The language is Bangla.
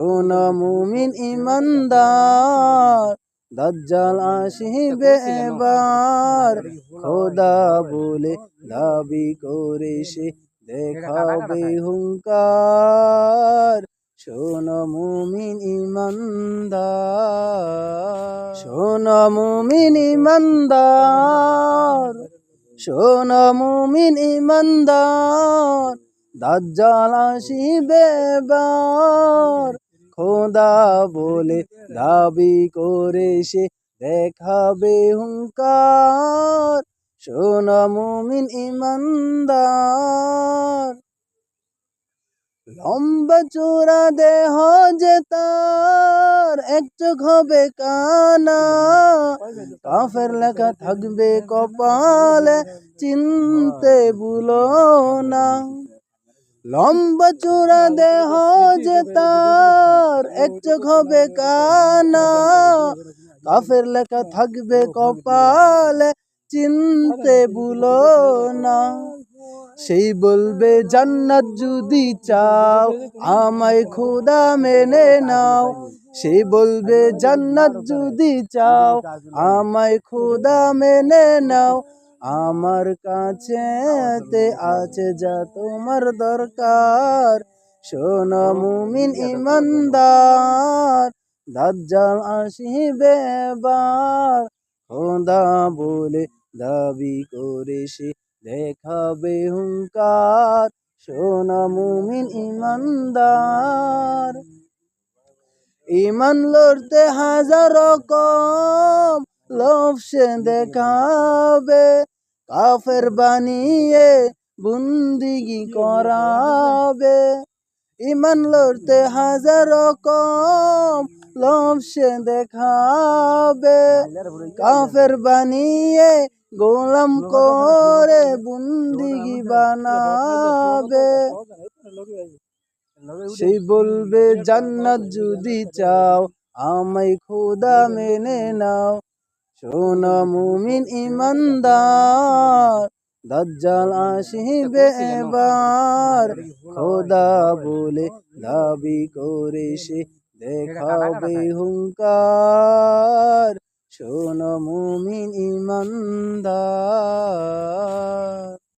শোন মুমিন ইমানদার, দাজ্জাল আসিবে এবার। খোদা বলে দাবি করে সে দেখাবে হুঙ্কার। শোন মুমিন ইমানদার, শোন মুমিন ইমানদার, শোন মুমিন ইমানদার, দাজ্জাল আসিবে এবার। খোদা বলে দাবি করে সে দেখাবে হুঙ্কার। শোন মুমিন ইমানদার। লম্বা চূড়া দেহ যে তার, এক চোখ হবে কানা। কাফের লেখা থাকবে কপালে, চিনতে ভুলো না। লম্বা চূড়া দেহ যে তার, এক চোখ হবে কানা। কাফের লেখা থাকবে কপালে, চিনতে ভুলো না। সেই বলবে, জান্নাত যদি চাও, আমায় খুদা মেনে নাও। সেই বলবে, জান্নাত যদি চাও, আমায় খুদা মেনে নাও। আমার কাছে আছে যা তোমার দরকার। শোন মুমিন ইমানদার দাজ্জাল আসিবে এবার। খোদা বলে দাবি করে সে দেখাবে হুঙ্কার। শোন মুমিন ইমানদার ইমান লড়তে হাজার রকম। লোভ সে কাফের বানিয়ে বন্দিগি করাবে। ইমান লড়তে হাজার কম লোভ সে দেখাবে কাফের বানিয়ে গোলাম করে বন্দিগি বানাবে। সেই বলবে, জান্নাত যদি চাও, আমায় খোদা মেনে নাও। শোন মুমিন ইমানদার দজ্জাল আসিবে এবার। খোদা বলে দাবি করে সে দেখাবে হুঙ্কার। শোন মুমিন ইমানদার।